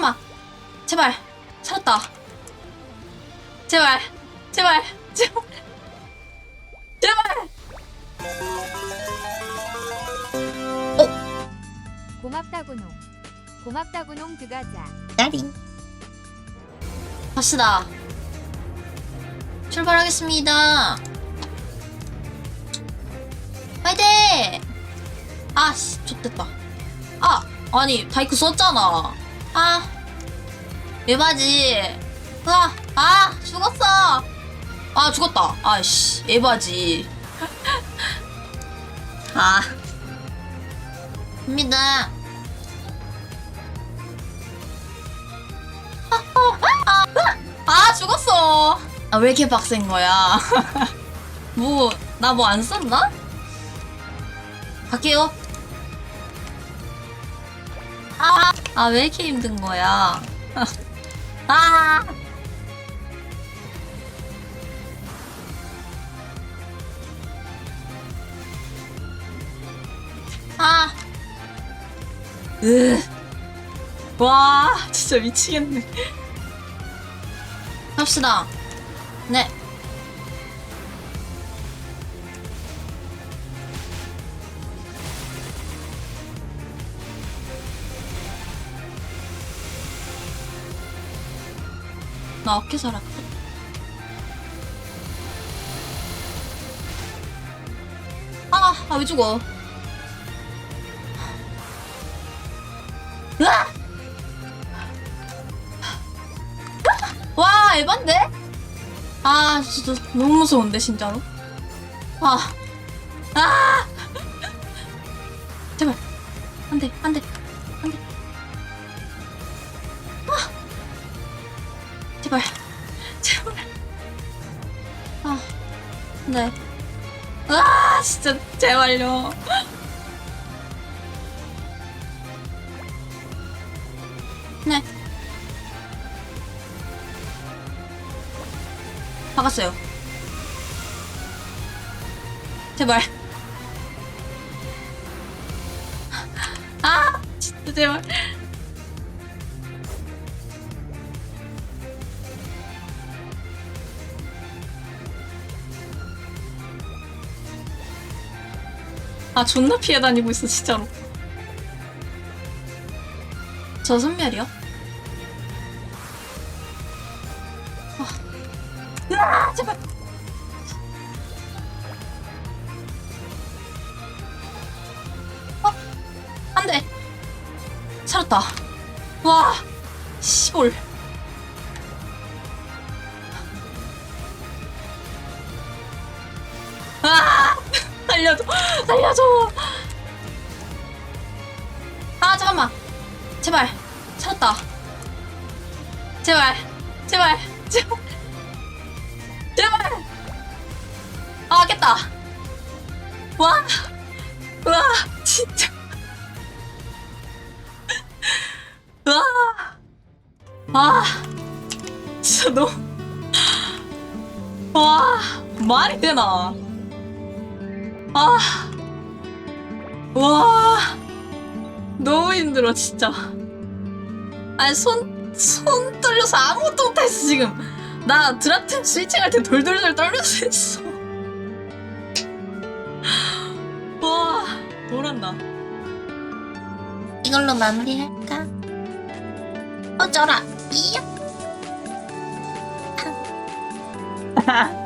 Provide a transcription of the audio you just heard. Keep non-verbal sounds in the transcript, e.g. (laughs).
잠깐만. 제발. 살았다. 제발. 제발. (laughs) 제발. 제발. 고맙다구농 고맙다구농 드가자 나링. 갑시다. 출발하겠습니다. 화이팅! 아, 씨, 좋됐다. 아, 아니, 바이크 썼잖아. 아, 에바지. 으아, 아, 죽었어. 아, 죽었다. 아이씨, 에바지. (laughs) 아. 입니다. 아 죽었어 아 왜 이렇게 빡센 거야 (laughs) 뭐 나 뭐 안 썼나? 갈게요 아 아 왜 이렇게 힘든 거야 (laughs) 아 아. 으. 와, 진짜 미치겠네. 갑시다. 네. 나 어깨 살았거든. 아, 아, 왜 죽어? 와, 에반데? 아, 진짜 너무 무서운데, 진짜로? 아, 아! (laughs) 제발. 안 돼, 안 돼, 안 돼. 제발. 제발. 아, 네. 아, 진짜, 제발요. 네. 박았어요. 제발. 아, 진짜 제발. 아, 존나 피해 다니고 있어, 진짜로. 저 선멸이요? 아, 제발. 어? 안 돼. 살았다. 와, 시골. 살려줘, 살려줘. 아, 잠깐만. 제발, 살았다. 제발, 제발, 제발. 제발! 아, 깼다. 와, 와, 진짜. 와, 아, 진짜 너무. 와, 말이 되나? 아, 와, 너무 힘들어, 진짜. 아니, 손, 손 떨려서 아무것도 못했어, 지금. 나 드라템 스위칭할 때 돌돌돌 떨면서 했어. (laughs) 와, 놀란다. 이걸로 마무리할까? 어쩌라. 이야. (laughs)